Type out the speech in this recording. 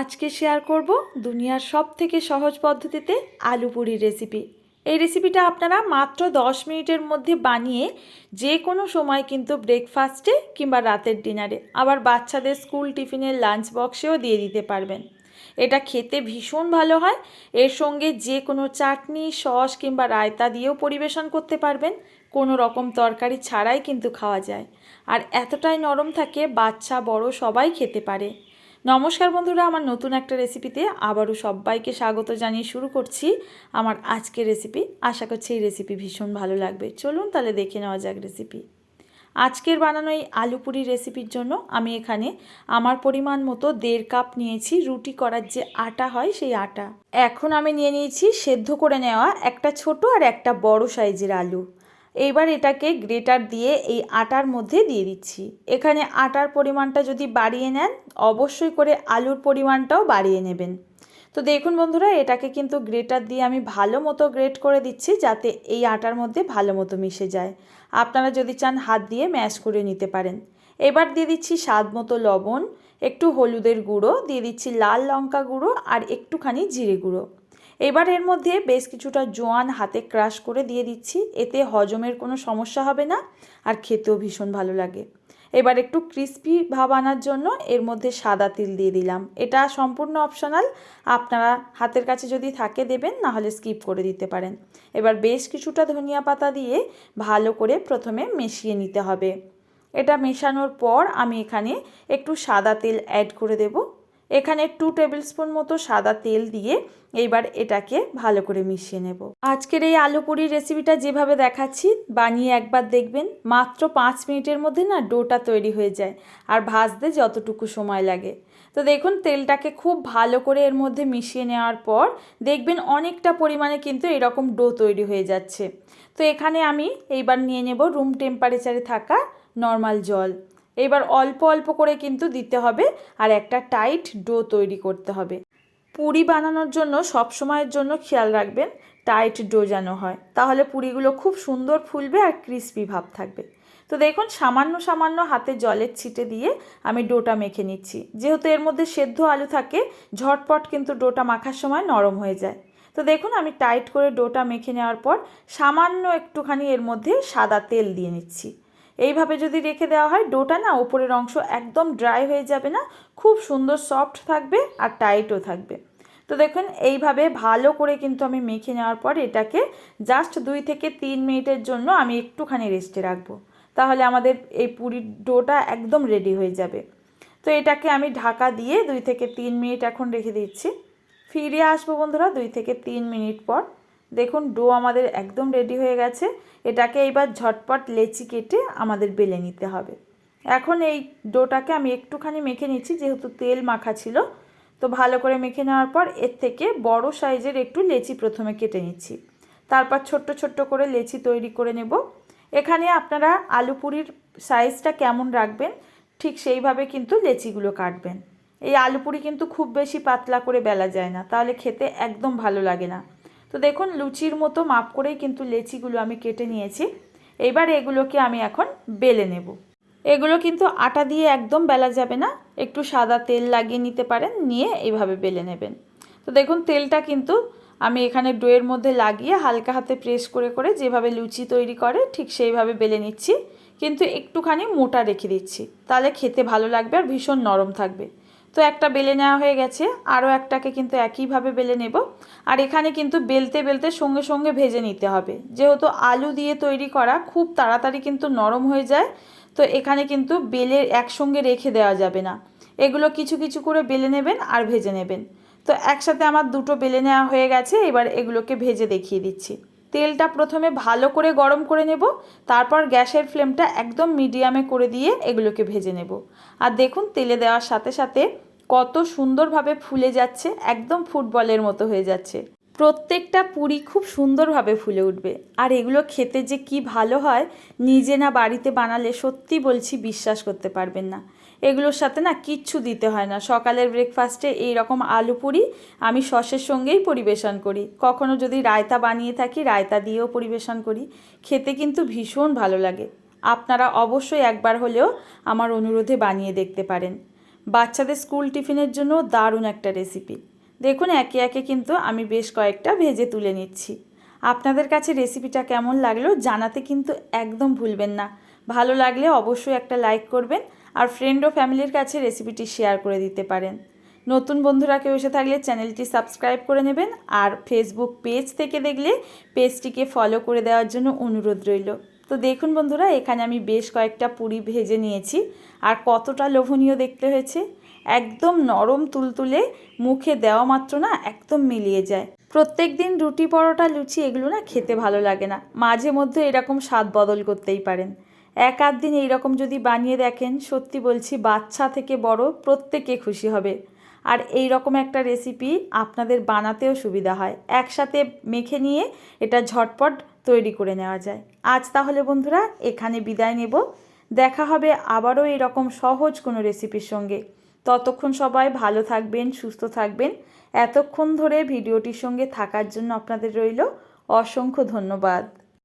আজকে শেয়ার করব দুনিয়ার সব থেকে সহজ পদ্ধতিতে আলু পুরির রেসিপি এই রেসিপিটা আপনারা মাত্র 10 মিনিটের মধ্যে বানিয়ে যে কোনো সময় কিন্তু ব্রেকফাস্টে কিংবা রাতের ডিনারে আবার বাচ্চাদের স্কুল টিফিনের লাঞ্চ বক্সেও দিয়ে দিতে পারবেন। এটা খেতে ভীষণ ভালো হয়। এর সঙ্গে যে কোনো চাটনি, সস কিংবা রায়তা দিয়েও পরিবেশন করতে পারবেন। কোনো রকম তরকারি ছাড়াই কিন্তু খাওয়া যায়। আর এতটাই নরম থাকে, বাচ্চা, বড় সবাই খেতে পারে। নমস্কার বন্ধুরা, আমার নতুন একটা রেসিপিতে আবারও সবাইকে স্বাগত জানিয়ে শুরু করছি আমার আজকের রেসিপি। আশা করছি এই রেসিপি ভীষণ ভালো লাগবে। চলুন তাহলে দেখে নেওয়া যাক রেসিপি। আজকের বানানো এই আলু পুরি রেসিপির জন্য আমি এখানে আমার পরিমাণ মতো দেড় কাপ নিয়েছি রুটি করার যে আটা হয় সেই আটা। এখন আমি নিয়ে নিয়েছি সেদ্ধ করে নেওয়া একটা ছোট আর একটা বড় সাইজের আলু। এইবার এটাকে গ্রেটার দিয়ে এই আটার মধ্যে দিয়ে দিচ্ছি। এখানে আটার পরিমাণটা যদি বাড়িয়ে নেন, অবশ্যই করে আলুর পরিমাণটাও বাড়িয়ে নেবেন। তো দেখুন বন্ধুরা, এটাকে কিন্তু গ্রেটার দিয়ে আমি ভালো মতো গ্রেট করে দিচ্ছি যাতে এই আটার মধ্যে ভালো মতো মিশে যায়। আপনারা যদি চান হাত দিয়ে ম্যাশ করে নিতে পারেন। এবার দিয়ে দিচ্ছি স্বাদ মতো লবণ, একটু হলুদের গুঁড়ো, দিয়ে দিচ্ছি লাল লঙ্কা গুঁড়ো আর একটুখানি জিরে গুঁড়ো। এবার এর মধ্যে বেশ কিছুটা জোয়ান হাতে ক্রাশ করে দিয়ে দিচ্ছি। এতে হজমের কোনো সমস্যা হবে না আর খেতেও ভীষণ ভালো লাগে। এবার একটু ক্রিস্পি ভাব আনার জন্য এর মধ্যে সাদা তিল দিয়ে দিলাম। এটা সম্পূর্ণ অপশনাল। আপনারা হাতের কাছে যদি থাকে দেবেন নাহলে স্কিপ করে দিতে পারেন। এবার বেশ কিছুটা ধনিয়া পাতা দিয়ে ভালো করে প্রথমে মিশিয়ে নিতে হবে। এটা মেশানোর পর আমি এখানে একটু সাদা তেল অ্যাড করে দেব। এখানে টু টেবিল স্পুন মতো সাদা তেল দিয়ে এইবার এটাকে ভালো করে মিশিয়ে নেব। আজকের এই আলু পুরির রেসিপিটা যেভাবে দেখাচ্ছি, বানিয়ে একবার দেখবেন, মাত্র পাঁচ মিনিটের মধ্যে না ডোটা তৈরি হয়ে যায় আর ভাজতে যতটুকু সময় লাগে। তো দেখুন, তেলটাকে খুব ভালো করে এর মধ্যে মিশিয়ে নেওয়ার পর দেখবেন অনেকটা পরিমাণে কিন্তু এরকম ডো তৈরি হয়ে যাচ্ছে। তো এখানে আমি এইবার নিয়ে নেব রুম টেম্পারেচারে থাকা নর্মাল জল। এবার অল্প অল্প করে কিন্তু দিতে হবে আর একটা টাইট ডো তৈরি করতে হবে। পুরি বানানোর জন্য সব সময়ের জন্য খেয়াল রাখবেন টাইট ডো যেন হয়। তাহলে পুরিগুলো খুব সুন্দর ফুলবে আর ক্রিস্পি ভাব থাকবে। তো দেখুন, সামান্য সামান্য হাতে জলের ছিটে দিয়ে আমি ডোটা মেখে নিচ্ছি। যেহেতু এর মধ্যে সেদ্ধ আলু থাকে, ঝটপট কিন্তু ডোটা মাখার সময় নরম হয়ে যায়। তো দেখুন, আমি টাইট করে ডোটা মেখে নেওয়ার পর সামান্য একটুখানি এর মধ্যে সাদা তেল দিয়ে নিচ্ছি। এইভাবে যদি রেখে দেওয়া হয়, ডোটা না ওপরের অংশ একদম ড্রাই হয়ে যাবে না, খুব সুন্দর সফট থাকবে আর টাইটও থাকবে। তো দেখুন, এইভাবে ভালো করে কিন্তু আমি মেখে নেওয়ার পর এটাকে জাস্ট দুই থেকে তিন মিনিটের জন্য আমি একটুখানি রেস্টে রাখব। তাহলে আমাদের এই পুরীর ডোটা একদম রেডি হয়ে যাবে। তো এটাকে আমি ঢাকা দিয়ে দুই থেকে তিন মিনিট এখন রেখে দিচ্ছি। ফিরে আসব বন্ধুরা দুই থেকে তিন মিনিট পর। দেখুন ডো আমাদের একদম রেডি হয়ে গেছে। এটাকে এইবার ঝটপট লেচি কেটে আমাদের বেলে নিতে হবে। এখন এই ডোটাকে আমি একটুখানি মেখে নিচ্ছি, যেহেতু তেল মাখা ছিল। তো ভালো করে মেখে নেওয়ার পর এর থেকে বড় সাইজের একটু লেচি প্রথমে কেটে নিচ্ছি। তারপর ছোট্ট ছোট্ট করে লেচি তৈরি করে নেব। এখানে আপনারা আলু পুরির সাইজটা কেমন রাখবেন, ঠিক সেইভাবে কিন্তু লেচিগুলো কাটবেন। এই আলু পুরি কিন্তু খুব বেশি পাতলা করে বেলা যায় না, তাহলে খেতে একদম ভালো লাগে না। তো দেখুন, লুচির মতো মাপ করেই কিন্তু লেচিগুলো আমি কেটে নিয়েছি। এবার এগুলোকে আমি এখন বেলে নেব। এগুলো কিন্তু আটা দিয়ে একদম বেলা যাবে না। একটু সাদা তেল লাগিয়ে নিতে পারেন, নিয়ে এইভাবে বেলে নেবেন। তো দেখুন, তেলটা কিন্তু আমি এখানে ডোয়ের মধ্যে লাগিয়ে হালকা হাতে প্রেস করে করে যেভাবে লুচি তৈরি করে, ঠিক সেইভাবে বেলে নিচ্ছি। কিন্তু একটুখানি মোটা রেখে দিচ্ছি। তাহলে খেতে ভালো লাগবে আর ভীষণ নরম থাকবে। তো একটা বেলে নেওয়া হয়ে গেছে, আরও একটাকে কিন্তু একইভাবে বেলে নেব। আর এখানে কিন্তু বেলতে বেলতে সঙ্গে সঙ্গে ভেজে নিতে হবে। যেহেতু আলু দিয়ে তৈরি করা খুব তাড়াতাড়ি কিন্তু নরম হয়ে যায়, তো এখানে কিন্তু বেলে একসঙ্গে রেখে দেওয়া যাবে না। এগুলো কিছু কিছু করে বেলে নেবেন আর ভেজে নেবেন। তো একসাথে আমার দুটো বেলে নেওয়া হয়ে গেছে, এবার এগুলোকে ভেজে দেখিয়ে দিচ্ছি। তেলটা প্রথমে ভালো করে গরম করে নেব, তারপর গ্যাসের ফ্লেমটা একদম মিডিয়ামে করে দিয়ে এগুলোকে ভেজে নেব। আর দেখুন, তেলে দেওয়ার সাথে সাথে কত সুন্দরভাবে ফুলে যাচ্ছে, একদম ফুটবলের মতো হয়ে যাচ্ছে। প্রত্যেকটা পুরি খুব সুন্দরভাবে ফুলে উঠবে। আর এগুলো খেতে যে কি ভালো হয়, নিজে না বাড়িতে বানালে সত্যি বলছি, বিশ্বাস করতে পারবেন না। এগুলোর সাথে না কিচ্ছু দিতে হয় না। সকালের ব্রেকফাস্টে এই রকম আলু পুরি আমি সসের সঙ্গেই পরিবেশন করি। কখনো যদি রায়তা বানিয়ে থাকি, রায়তা দিয়েও পরিবেশন করি। খেতে কিন্তু ভীষণ ভালো লাগে। আপনারা অবশ্যই একবার হলেও আমার অনুরোধে বানিয়ে দেখতে পারেন। বাচ্চাদের স্কুল টিফিনের জন্য দারুণ একটা রেসিপি দেখুন, একে একে কিন্তু আমি বেশ কয়েকটা ভেজে তুলে নিচ্ছি। আপনাদের কাছে রেসিপিটা কেমন লাগল জানাতে কিন্তু একদম ভুলবেন না। ভালো লাগলে অবশ্যই একটা লাইক করবেন আর ফ্রেন্ড ও ফ্যামিলির কাছে রেসিপিটি শেয়ার করে দিতে পারেন। নতুন বন্ধুরা কেউ এসে থাকলে চ্যানেলটি সাবস্ক্রাইব করে নেবেন আর ফেসবুক পেজ থেকে দেখলে পেজটিকে ফলো করে দেওয়ার জন্য অনুরোধ রইল। তো দেখুন বন্ধুরা, এখানে আমি বেশ কয়েকটা পুরি ভেজে নিয়েছি আর কতটা লোভনীয় দেখতে হয়েছে। একদম নরম তুলতুলে মুখে দেওয়া মাত্র না, একদম মিলিয়ে যায়। প্রত্যেক দিন রুটি পরোটা লুচি এগুলো না খেতে ভালো লাগে না। মাঝে মধ্যে এরকম স্বাদ বদল করতেই পারেন। এক আধ দিন এইরকম যদি বানিয়ে দেখেন, সত্যি বলছি বাচ্চা থেকে বড় প্রত্যেকে খুশি হবে। আর এই রকম একটা রেসিপি আপনাদের বানাতেও সুবিধা হয়। একসাথে মেখে নিয়ে এটা ঝটপট তৈরি করে নেওয়া যায়। আজ তাহলে বন্ধুরা এখানে বিদায় নেব। দেখা হবে আবারও এরকম সহজ কোনো রেসিপির সঙ্গে। ততক্ষণ সবাই ভালো থাকবেন, সুস্থ থাকবেন। এতক্ষণ ধরে ভিডিওটির সঙ্গে থাকার জন্য আপনাদের রইল অসংখ্য ধন্যবাদ।